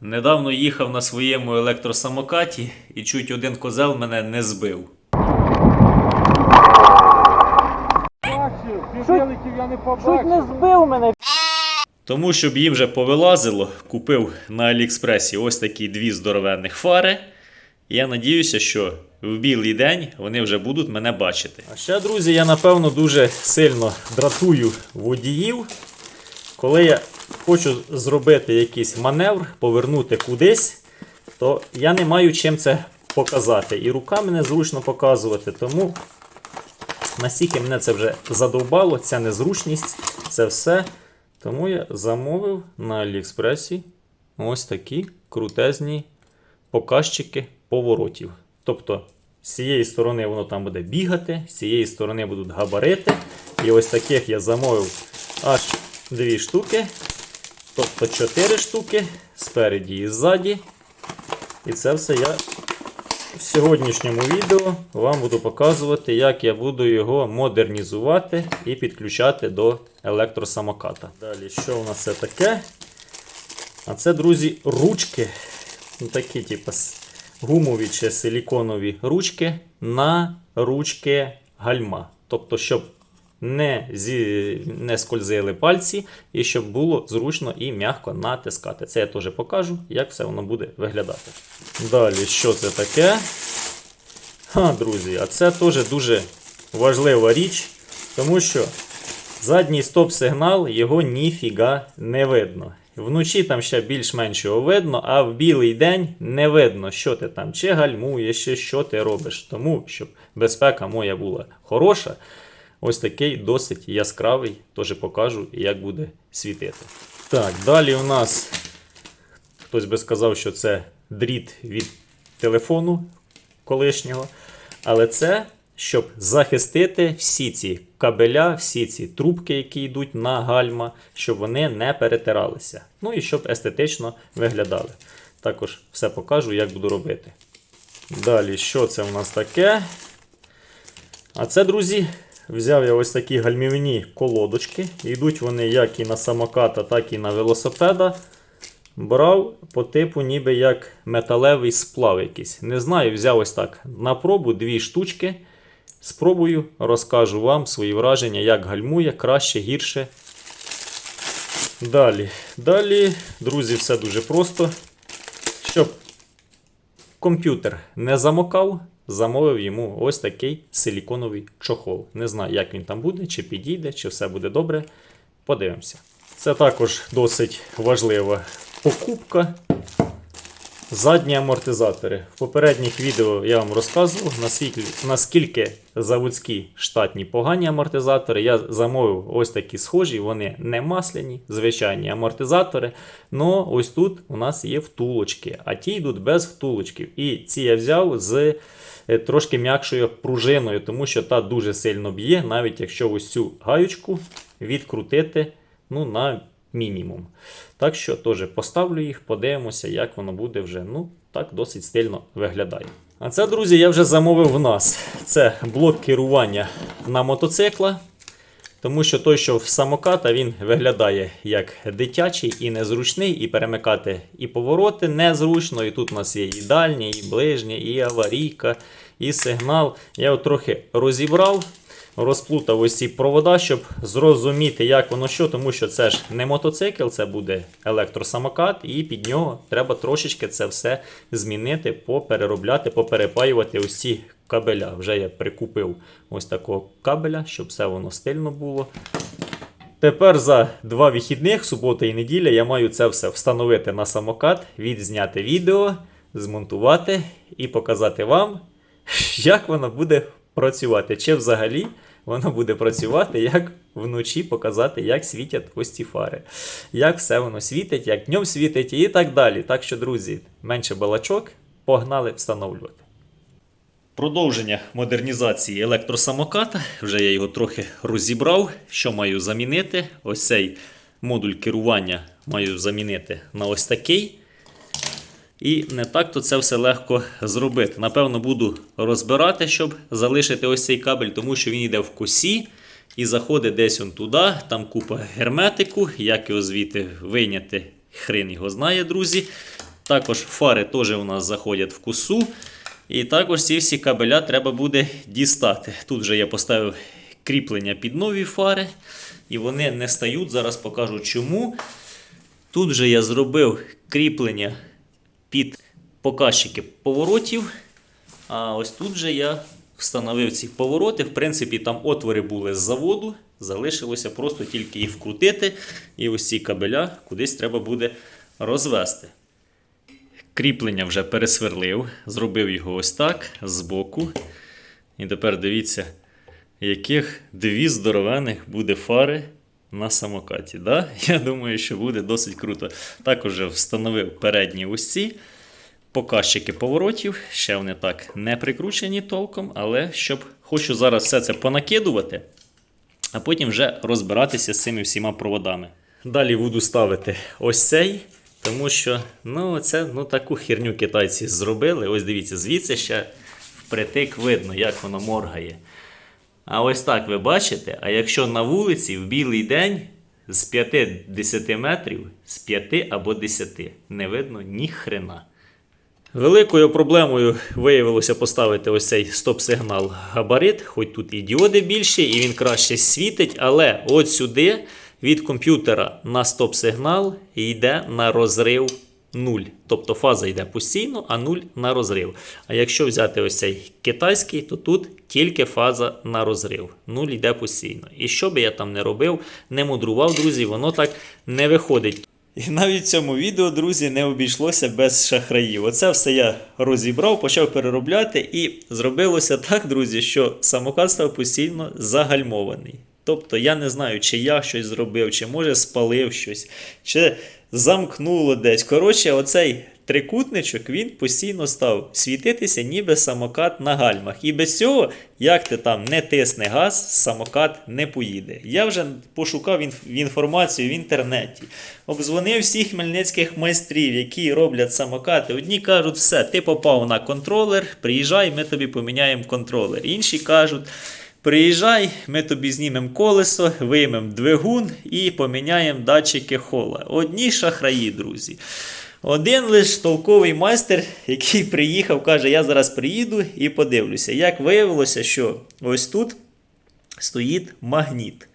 Недавно їхав на своєму електросамокаті і чуть один козел мене не збив. Чуть не збив мене. Тому, щоб їм вже повилазило, купив на Аліекспресі ось такі дві здоровенних фари. І я надіюся, що в білий день вони вже будуть мене бачити. А ще, друзі, я напевно дуже сильно дратую водіїв, коли я хочу зробити якийсь маневр, повернути кудись, то я не маю чим це показати. І руками незручно показувати. Тому настільки мене це вже задовбало, ця незручність, це все. Тому я замовив на Аліекспресі ось такі крутезні показчики поворотів. Тобто, з цієї сторони воно там буде бігати, з цієї сторони будуть габарити. І ось таких я замовив аж дві штуки. Тобто 4 штуки спереді і ззаді. І це все я в сьогоднішньому відео вам буду показувати, як я буду його модернізувати і підключати до електросамоката. Далі, що у нас це таке? А це, друзі, ручки. Ну, Такі, типу, гумові чи силіконові ручки на ручки гальма. Тобто, щоб не, зі, не скользили пальці і щоб було зручно і м'яко натискати. Це я теж покажу, як все воно буде виглядати. Далі, що це таке? Ха, друзі, а це теж дуже важлива річ, тому що задній стоп-сигнал його ніфіга не видно. Вночі там ще більш-менш його видно, а в білий день не видно, що ти там чи гальмуєш, чи що ти робиш. Тому, щоб безпека моя була хороша, ось такий досить яскравий, теж покажу, як буде світити. Так, далі у нас хтось би сказав, що це дріт від телефону колишнього. Але це щоб захистити всі ці кабеля, всі ці трубки, які йдуть на гальма, щоб вони не перетиралися. Ну і щоб естетично виглядали. Також все покажу, як буду робити. Далі, що це у нас таке? А це, друзі, взяв я ось такі гальмівні колодочки. Йдуть вони як і на самоката, так і на велосипеда. Брав по типу, ніби як металевий сплав якийсь. Не знаю, взяв ось так на пробу дві штучки. Спробую, розкажу вам свої враження, як гальмує, краще, гірше. Далі. Далі, друзі, все дуже просто. Щоб комп'ютер не замокав, замовив йому ось такий силіконовий чохол. Не знаю, як він там буде, чи підійде, чи все буде добре. Подивимося. Це також досить важлива покупка. Задні амортизатори. В попередніх відео я вам розказував, наскільки, заводські штатні погані амортизатори. Я замовив ось такі схожі, вони не масляні, звичайні амортизатори. Но ось тут у нас є втулочки, а ті йдуть без втулочків. І ці я взяв з е, трошки м'якшою пружиною, тому що та дуже сильно б'є, навіть якщо ось цю гаючку відкрутити ну, на мінімум. Так що теж поставлю їх, подивимося, як воно буде вже. Ну, так досить стильно виглядає. А це, друзі, я вже замовив в нас. Це блок керування на мотоцикла. Тому що той, що в самоката, він виглядає як дитячий і незручний, і перемикати і повороти незручно. І тут у нас є і дальні, і ближні, і аварійка, і сигнал. Я от трохи розібрав, розплутав ось ці провода, щоб зрозуміти, як воно що, тому що це ж не мотоцикл, це буде електросамокат, і під нього треба трошечки це все змінити, попереробляти, поперепаювати ось ці кабеля. Вже я прикупив ось такого кабеля, щоб все воно стильно було. Тепер за два вихідних, субота і неділя, я маю це все встановити на самокат, відзняти відео, змонтувати і показати вам, як воно буде працювати. Чи взагалі воно буде працювати, як вночі показати, як світять ось ці фари, як все воно світить, як днем світить і так далі. Так що, друзі, менше балачок, погнали встановлювати. Продовження модернізації електросамоката. Вже я його трохи розібрав. Що маю замінити? Ось цей модуль керування маю замінити на ось такий. І не так-то це все легко зробити. Напевно, буду розбирати, щоб залишити ось цей кабель, тому що він йде в косі і заходить десь он туди. Там купа герметику. Як його звідти вийняти, хрен його знає, друзі. Також фари теж у нас заходять в косу. І також ці всі кабеля треба буде дістати. Тут же я поставив кріплення під нові фари, і вони не стають. Зараз покажу чому. Тут же я зробив кріплення показчики поворотів. А ось тут же я встановив ці повороти. В принципі, там отвори були з заводу. Залишилося просто тільки їх вкрутити. І ось ці кабеля кудись треба буде розвести. Кріплення вже пересверлив, зробив його ось так збоку. І тепер дивіться, яких дві здоровених буде фари на самокаті. Да? Я думаю, що буде досить круто. Також встановив передні ось ці показчики поворотів. Ще вони так не прикручені толком, але щоб хочу зараз все це понакидувати, а потім вже розбиратися з цими всіма проводами. Далі буду ставити ось цей. Тому що ну, це ну, таку херню китайці зробили. Ось дивіться, звідси ще впритик видно, як воно моргає. А ось так ви бачите. А якщо на вулиці в білий день з 5-10 метрів, з 5 або 10 не видно ні хрена. Великою проблемою виявилося поставити ось цей стоп-сигнал габарит, хоч тут і діоди більші, і він краще світить, але от сюди від комп'ютера на стоп-сигнал йде на розрив 0. Тобто фаза йде постійно, а 0 на розрив. А якщо взяти ось цей китайський, то тут тільки фаза на розрив. 0 йде постійно. І що би я там не робив, не мудрував, друзі, воно так не виходить. І навіть цьому відео, друзі, не обійшлося без шахраїв. Оце все я розібрав, почав переробляти, і зробилося так, друзі, що самокат став постійно загальмований. Тобто я не знаю, чи я щось зробив, чи може спалив щось, чи замкнуло десь. Коротше, оцей трикутничок він постійно став світитися, ніби самокат на гальмах. І без цього, як ти там не тисне газ, самокат не поїде. Я вже пошукав інф- інформацію в інтернеті, обдзвонив всіх хмельницьких майстрів, які роблять самокати. Одні кажуть, все, ти попав на контролер, приїжджай, ми тобі поміняємо контролер. Інші кажуть. Приїжджай, ми тобі знімемо колесо, виймемо двигун і поміняємо датчики хола. Одні шахраї, друзі. Один лиш толковий майстер, який приїхав, каже: Я зараз приїду і подивлюся. Як виявилося, що ось тут стоїть магніт.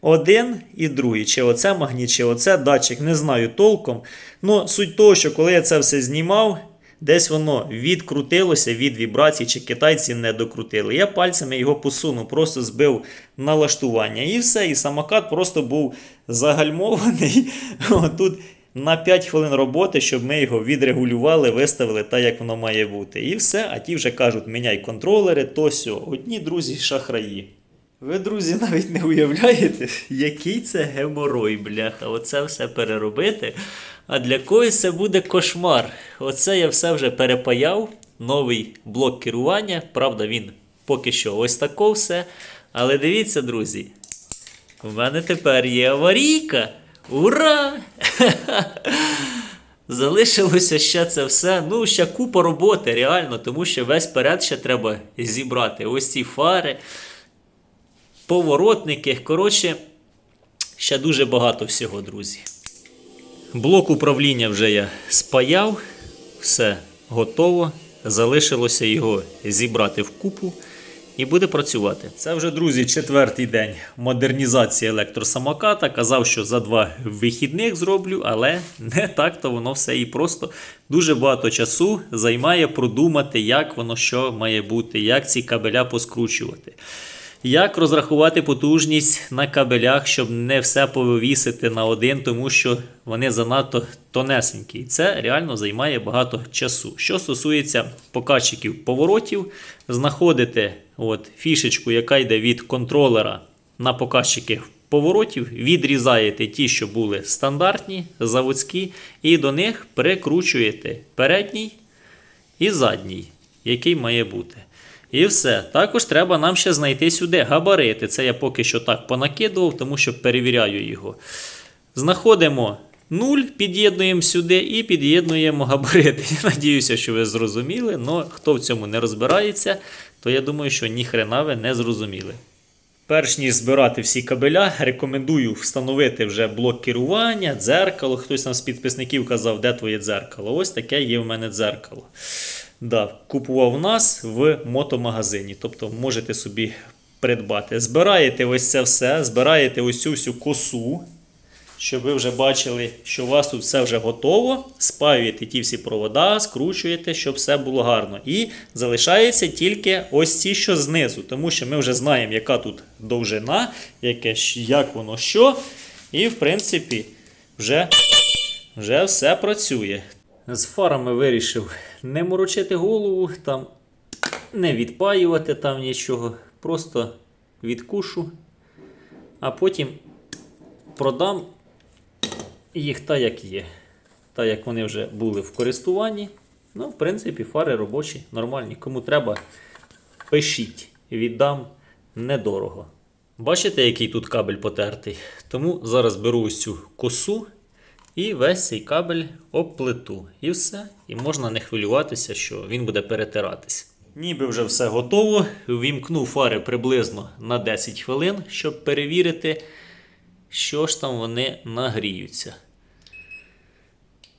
Один і другий. Чи оце магніт, чи оце датчик, не знаю толком. Ну, суть того, що коли я це все знімав, десь воно відкрутилося від вібрацій, чи китайці не докрутили. Я пальцями його посунув, просто збив налаштування. І все, і самокат просто був загальмований. Тут на 5 хвилин роботи, щоб ми його відрегулювали, виставили так, як воно має бути. І все, а ті вже кажуть, міняй контролери, то сьо. Одні друзі шахраї. Ви, друзі, навіть не уявляєте, який це геморой, бляха. Оце все переробити. А для когось це буде кошмар. Оце я все вже перепаяв. Новий блок керування. Правда, він поки що ось тако все. Але дивіться, друзі, в мене тепер є аварійка. Ура! Залишилося ще це все. Ну, ще купа роботи, реально, тому що весь перед ще треба зібрати. Ось ці фари, поворотники. Коротше, ще дуже багато всього, друзі. Блок управління вже я спаяв, все готово. Залишилося його зібрати в купу і буде працювати. Це вже, друзі, четвертий день модернізації електросамоката. Казав, що за два вихідних зроблю, але не так то воно все і просто дуже багато часу займає продумати, як воно що має бути, як ці кабеля поскручувати. Як розрахувати потужність на кабелях, щоб не все повісити на один, тому що вони занадто тонесенькі. Це реально займає багато часу. Що стосується показчиків поворотів, знаходите от, фішечку, яка йде від контролера на показчики поворотів, відрізаєте ті, що були стандартні, заводські, і до них прикручуєте передній і задній, який має бути. І все. Також треба нам ще знайти сюди габарити. Це я поки що так понакидував, тому що перевіряю його. Знаходимо 0, під'єднуємо сюди і під'єднуємо габарити. Я надіюся, що ви зрозуміли, але хто в цьому не розбирається, то я думаю, що ніхрена ви не зрозуміли. Перш ніж збирати всі кабеля, рекомендую встановити вже блок керування, дзеркало. Хтось нам з підписників казав, де твоє дзеркало. Ось таке є в мене дзеркало. Да, купував у нас в мотомагазині. Тобто можете собі придбати. Збираєте ось це все, збираєте ось цю всю косу, щоб ви вже бачили, що у вас тут все вже готово. Спаюєте ті всі провода, скручуєте, щоб все було гарно. І залишається тільки ось ці, що знизу, тому що ми вже знаємо, яка тут довжина, яке, як воно що. І, в принципі, вже, вже все працює. З фарами вирішив не морочити голову, там не відпаювати там нічого. Просто відкушу, а потім продам їх так, як є. Так, як вони вже були в користуванні. Ну, в принципі, фари робочі, нормальні. Кому треба, пишіть. Віддам недорого. Бачите, який тут кабель потертий? Тому зараз беру ось цю косу і весь цей кабель обплету. І все. І можна не хвилюватися, що він буде перетиратись. Ніби вже все готово. Ввімкну фари приблизно на 10 хвилин, щоб перевірити, що ж там вони нагріються.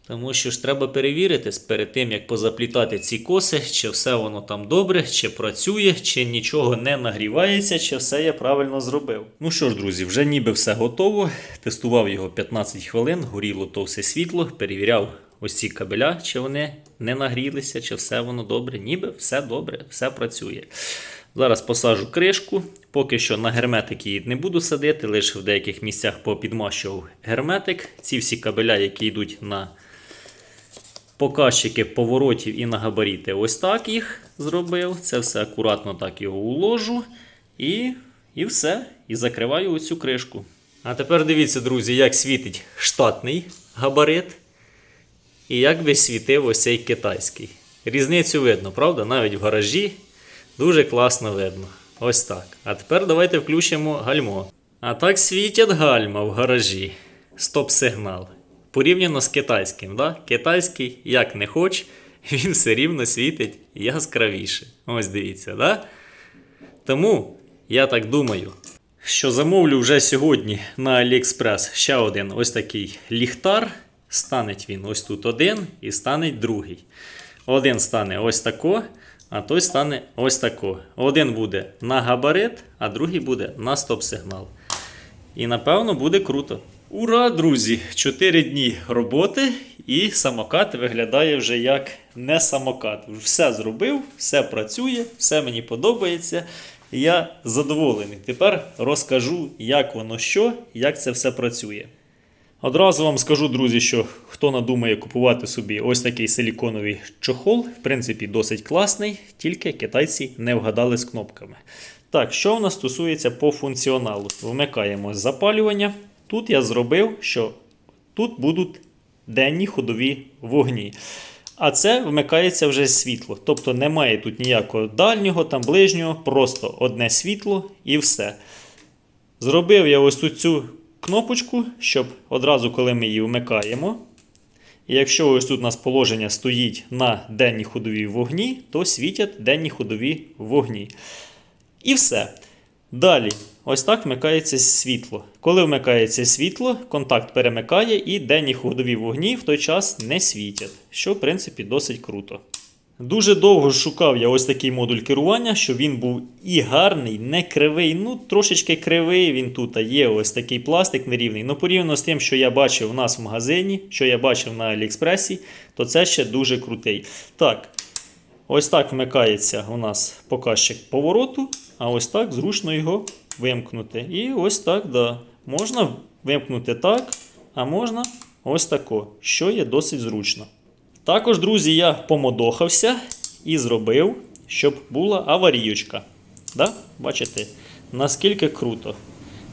Тому що ж треба перевірити перед тим, як позаплітати ці коси, чи все воно там добре, чи працює, чи нічого не нагрівається, чи все я правильно зробив. Ну що ж, друзі, вже ніби все готово. Тестував його 15 хвилин, горіло то все світло, перевіряв ось ці кабеля, чи вони не нагрілися, чи все воно добре. Ніби все добре, все працює. Зараз посажу кришку. Поки що на герметик її не буду садити, лише в деяких місцях попідмащував герметик. Ці всі кабеля, які йдуть на показчики поворотів і на габаріти. Ось так їх зробив. Це все акуратно так його уложу. І, і все. І закриваю оцю кришку. А тепер дивіться, друзі, як світить штатний габарит. І як би світив ось цей китайський. Різницю видно, правда? Навіть в гаражі дуже класно видно. Ось так. А тепер давайте включимо гальмо. А так світять гальма в гаражі. Стоп-сигнал. Порівняно з китайським. Да? Китайський, як не хоч, він все рівно світить яскравіше. Ось дивіться, да? Тому я так думаю, що замовлю вже сьогодні на AliExpress ще один ось такий ліхтар. Стане він ось тут один і стане другий. Один стане ось тако, а той стане ось тако. Один буде на габарит, а другий буде на стоп-сигнал. І напевно буде круто. Ура, друзі! 4 дні роботи, і самокат виглядає вже як не самокат. Все зробив, все працює, все мені подобається. Я задоволений. Тепер розкажу, як воно що, як це все працює. Одразу вам скажу, друзі, що хто надумає купувати собі ось такий силіконовий чохол, в принципі, досить класний, тільки китайці не вгадали з кнопками. Так, що в нас стосується по функціоналу? Вмикаємо запалювання. Тут я зробив, що тут будуть денні ходові вогні. А це вмикається вже світло. Тобто немає тут ніякого дальнього, там ближнього, просто одне світло і все. Зробив я ось тут цю кнопочку, щоб одразу, коли ми її вмикаємо. І якщо ось тут у нас положення стоїть на денні ходові вогні, то світять денні ходові вогні. І все. Далі, ось так вмикається світло. Коли вмикається світло, контакт перемикає і денні ходові вогні в той час не світять, що в принципі досить круто. Дуже довго шукав я ось такий модуль керування, щоб він був і гарний, не кривий. Ну, трошечки кривий він тут є ось такий пластик нерівний. Ну, порівняно з тим, що я бачив у нас в магазині, що я бачив на Аліекспресі, то це ще дуже крутий. Так, ось так вмикається у нас показчик повороту, а ось так зручно його вимкнути. І ось так, да. Можна вимкнути так, а можна ось тако, що є досить зручно. Також, друзі, я помодохався і зробив, щоб була аварійочка. Да? Бачите, наскільки круто.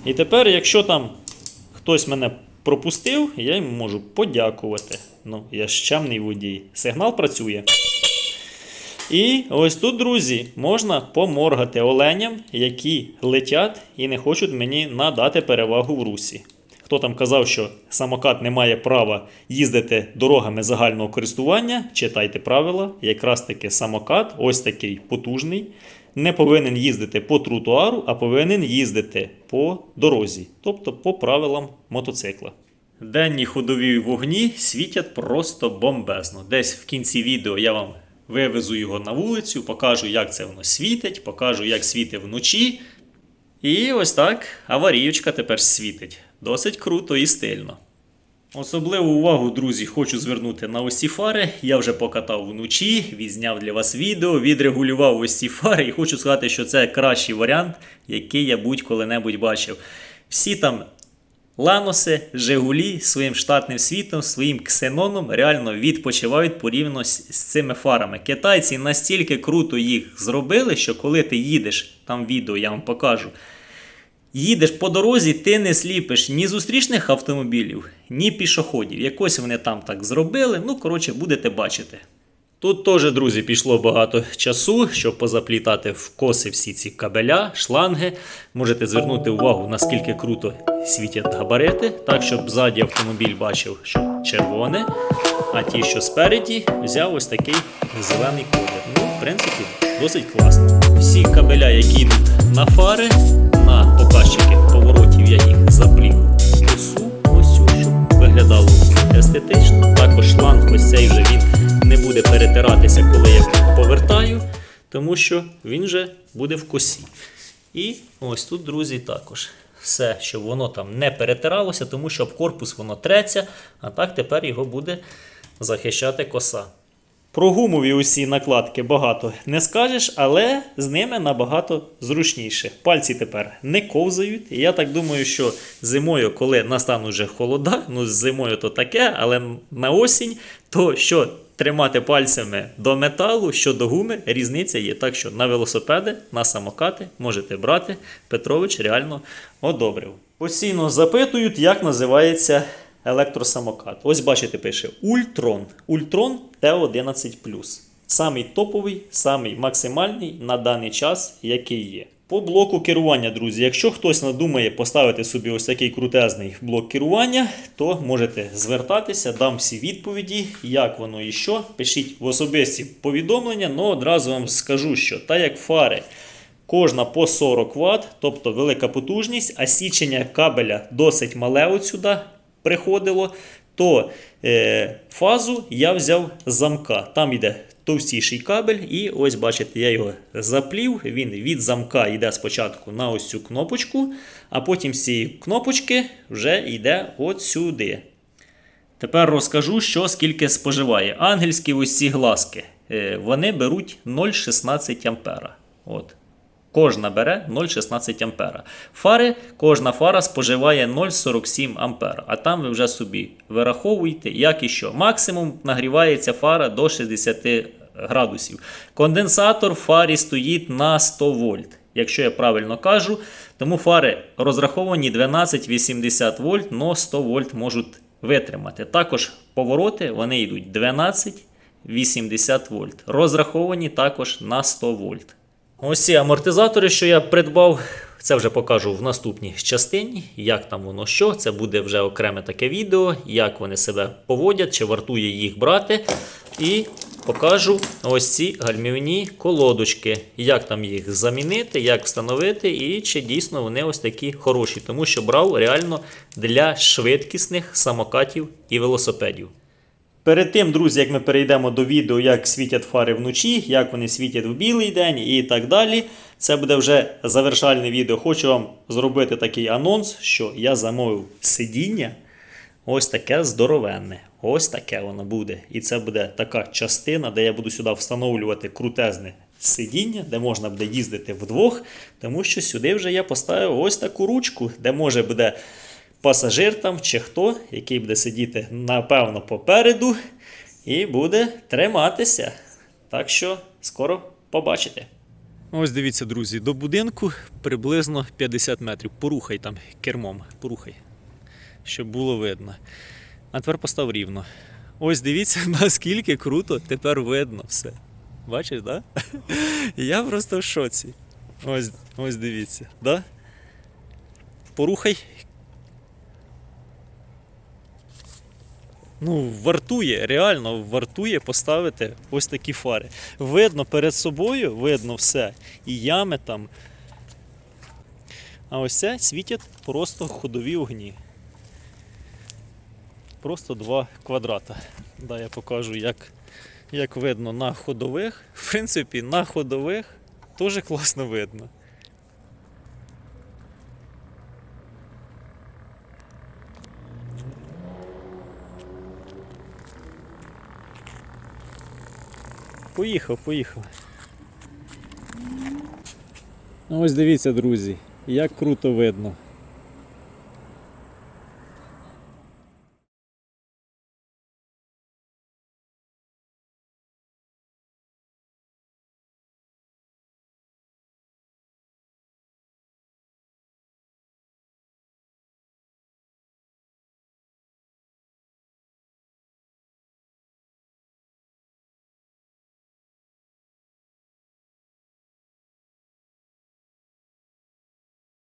І тепер, якщо там хтось мене пропустив, я йому можу подякувати. Ну, я ж чемний водій. Сигнал працює. І ось тут, друзі, можна поморгати оленям, які летять і не хочуть мені надати перевагу в русі. Хто там казав, що самокат не має права їздити дорогами загального користування, читайте правила. Якраз таки самокат, ось такий потужний, не повинен їздити по тротуару, а повинен їздити по дорозі, тобто по правилам мотоцикла. Денні ходові вогні світять просто бомбезно. Десь в кінці відео я вам вивезу його на вулицю, покажу, як це воно світить, покажу, як світить вночі. І ось так аваріючка тепер світить. Досить круто і стильно. Особливу увагу, друзі, хочу звернути на ось фари. Я вже покатав вночі, відзняв для вас відео, відрегулював ось ці фари і хочу сказати, що це кращий варіант, який я будь-коли-небудь бачив. Всі там Ланоси, Жигулі своїм штатним світом, своїм ксеноном реально відпочивають порівняно з цими фарами. Китайці настільки круто їх зробили, що коли ти їдеш, там відео я вам покажу. Їдеш по дорозі, ти не сліпиш ні зустрічних автомобілів, ні пішоходів. Якось вони там так зробили. Ну, коротше, будете бачити. Тут теж, друзі, пішло багато часу, щоб позаплітати в коси всі ці кабеля, шланги. Можете звернути увагу, наскільки круто світять габарити, так щоб ззаді автомобіль бачив, що червоне, а ті, що спереді, взяв ось такий зелений колір. Ну, в принципі, досить класно. Всі кабеля, які йдуть на фари, показчики поворотів, я їх заплів косу, ось цю, виглядало естетично. Також шланг ось цей вже він не буде перетиратися, коли я повертаю, тому що він вже буде в косі. І ось тут, друзі, також. Все, щоб воно там не перетиралося, тому що об корпус воно треться, а так тепер його буде захищати коса. Про гумові усі накладки багато не скажеш, але з ними набагато зручніше. Пальці тепер не ковзають. Я так думаю, що зимою, коли настануть вже холода, ну з зимою то таке, але на осінь, то що тримати пальцями до металу, що до гуми, різниця є. Так що на велосипеди, на самокати можете брати. Петрович реально одобрив. Постійно запитують, як називається електросамокат. Ось бачите, пише Ультрон. Ультрон Т11. Самий топовий, самий максимальний на даний час, який є. По блоку керування, друзі, якщо хтось надумає поставити собі ось такий крутезний блок керування, то можете звертатися, дам всі відповіді, як воно і що. Пишіть в особисті повідомлення, але одразу вам скажу, що так як фари Кожна по 40 Вт, тобто велика потужність, а січення кабеля досить мале отсюди приходило, то е, фазу я взяв замка. Там йде товстіший кабель, і ось бачите, я його заплів. Він від замка йде спочатку на ось цю кнопочку, а потім з цієї кнопочки вже йде от сюди. Тепер розкажу, що скільки споживає. Ангельські ось ці глазки. е, Вони беруть 0,16 ампера. От. Кожна бере 0,16 ампера. Фари, кожна фара споживає 0,47 ампера. А там ви вже собі вираховуєте, як і що. Максимум нагрівається фара до 60 градусів. Конденсатор в фарі стоїть на 100 вольт. Якщо я правильно кажу, тому фари розраховані 12-80 вольт, но 100 вольт можуть витримати. Також повороти вони йдуть 12-80 вольт. Розраховані також на 100 вольт. Ось ці амортизатори, що я придбав, це вже покажу в наступній частині, як там воно що. Це буде вже окреме таке відео, як вони себе поводять, чи вартує їх брати. І покажу ось ці гальмівні колодочки, як там їх замінити, як встановити, і чи дійсно вони ось такі хороші, тому що брав реально для швидкісних самокатів і велосипедів. Перед тим, друзі, як ми перейдемо до відео, як світять фари вночі, як вони світять в білий день і так далі. Це буде вже завершальне відео. Хочу вам зробити такий анонс, що я замовив сидіння. Ось таке здоровенне. Ось таке воно буде. І це буде така частина, де я буду сюди встановлювати крутезне сидіння, де можна буде їздити вдвох. Тому що сюди вже я поставив ось таку ручку, де може буде пасажир там чи хто, який буде сидіти, напевно, попереду і буде триматися. Так що скоро побачите. Ось дивіться, друзі, до будинку приблизно 50 метрів. Порухай там кермом, порухай, щоб було видно. А тепер постав рівно. Ось дивіться, наскільки круто тепер видно все. Бачиш? Да? Я просто в шоці. Ось, ось дивіться, да? Порухай Ну, вартує, реально вартує поставити ось такі фари. Видно перед собою, видно все. І ями там. А ось це світять просто ходові огні. Просто два квадрата. Да, я покажу, як, як видно на ходових. В принципі, на ходових теж класно видно. Поїхав, поїхав. Ну ось дивіться, друзі, як круто видно.